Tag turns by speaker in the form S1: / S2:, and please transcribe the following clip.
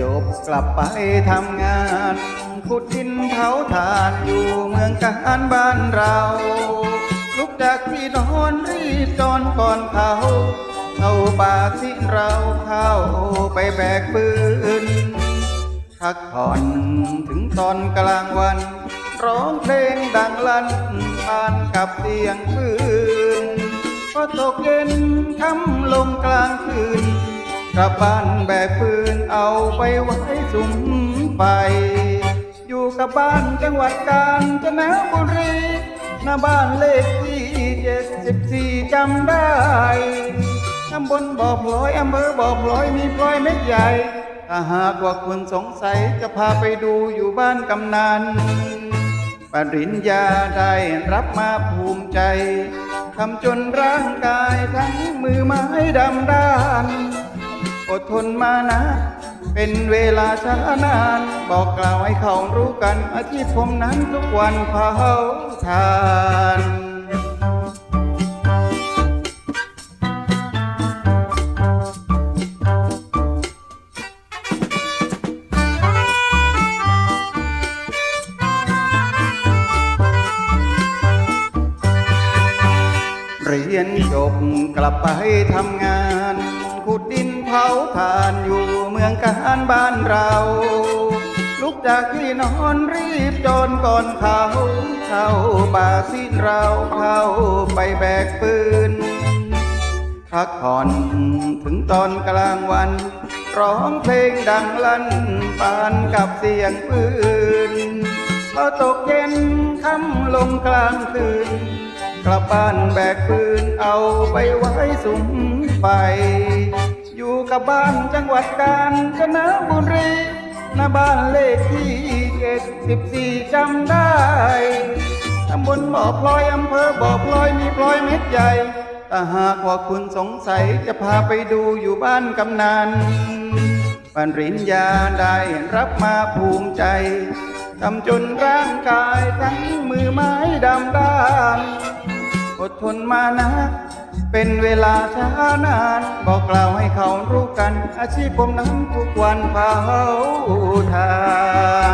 S1: จบกลับไปทำงานขุดดินเผาถ่านอยู่เมืองการบ้านเรา ลุกจากที่นอนรีบจอนก่อนเขาเข้าป่าที่เราเข้าไปแบกปืนพักผ่อนถึงตอนกลางวัน ร้องเพลงดังลั่นผ่านกับเสียงปืนพอตกเย็นค่ำลงกลางคืนกลับบ้านแบกปืน เอาไปไว้สุมไฟอยู่กับบ้านจังหวัดกาญจนบุรีหน้าบ้านเลขที่เจ็ดสิบสี่จำได้ตำบลบ่อพลอยอำเภอบ่อพลอยมีพลอยเม็ดใหญ่ ถ้าหากว่าคุณสงสัยจะพาไปดูอยู่บ้านกำนันปริญญาได้รับมาภูมิใจทำจนร่างกายทั้งมือไม้ดำด้าน ดทนมานะ เป็นเวลาช้านาน บอกกล่าวให้เขารู้กันอาชีพผมนั้นทุกวันเผาทานเรียนจบกลับไปทำงานขุดดิน เผาถ่านอยู่เมืองการบ้านเรา ลุกจากที่นอนรีบจนก่อนเขาเข้าป่าสิ้นเราเข้าไปแบกปืนพักผ่อนถึงตอนกลางวัน ร้องเพลงดังลั่นปานกับเสียงปืนพอตกเย็นค่ำลงกลางคืนกลับบ้านแบกปืนเอาไปไว้สุมไฟ กับบ้านจังหวัดกาญจนบุรีหน้าบ้านเลขที่เจ็ดสิบสี่จำได้ตำบลบ่อพลอยอำเภอบ่อพลอยมีพลอยเม็ดใหญ่ถ้าหากว่าคุณสงสัยจะพาไปดูอยู่บ้านกำนันปริญญาได้รับมาภูมิใจทำจนร่างกายทั้งมือไม้ดำด้าน อดทนมานะ เป็นเวลาช้านาน บอกกล่าวให้เขารู้กัน อาชีพผมนั้นทุกวันเผาทาน